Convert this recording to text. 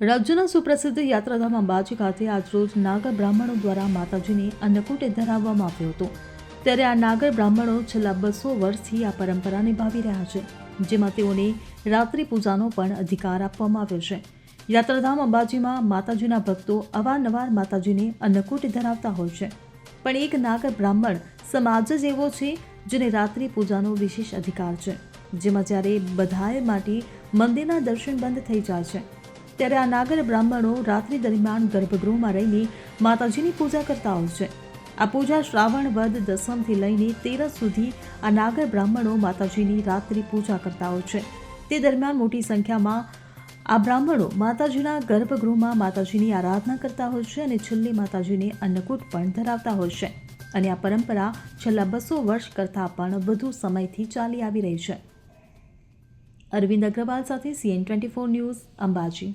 રાજ્યના સુપ્રસિદ્ધ યાત્રાધામ અંબાજી ખાતે આજરોજ નાગર બ્રાહ્મણો દ્વારા માતાજીને અન્નકૂટ ધરાવવામાં આવ્યો હતો. ત્યારે આ નાગર બ્રાહ્મણો છેલ્લા બસો વર્ષથી આ પરંપરા નિભાવી રહ્યા છે, જેમાં તેઓને રાત્રિ પૂજાનો પણ અધિકાર આપવામાં આવ્યો છે. યાત્રાધામ અંબાજીમાં માતાજીના ભક્તો અવારનવાર માતાજીને અન્નકૂટ ધરાવતા હોય છે. પણ એક નાગર બ્રાહ્મણ સમાજ જ એવો છે, જેને રાત્રિ પૂજાનો વિશેષ અધિકાર છે, જેમાં જ્યારે બધાએ માટે મંદિરના દર્શન બંધ થઈ જાય છે ત્યારે આ નાગર બ્રાહ્મણો રાત્રિ દરમિયાન ગર્ભગૃહમાં રહીને માતાજીની પૂજા કરતા હોય છે. આ પૂજા શ્રાવણ વદ દસમથી લઈને તેરસ સુધી આ નાગર બ્રાહ્મણો માતાજીની રાત્રિ પૂજા કરતા હોય છે. તે દરમિયાન મોટી સંખ્યામાં આ બ્રાહ્મણો માતાજીના ગર્ભગૃહમાં માતાજીની આરાધના કરતા હોય છે અને છેલ્લે માતાજીને અન્નકૂટ પણ ધરાવતા હોય છે. અને આ પરંપરા છેલ્લા બસો વર્ષ કરતાં પણ વધુ સમયથી ચાલી આવી રહી છે. અરવિંદ અગ્રવાલ સાથે CN twenty four news Ambaji.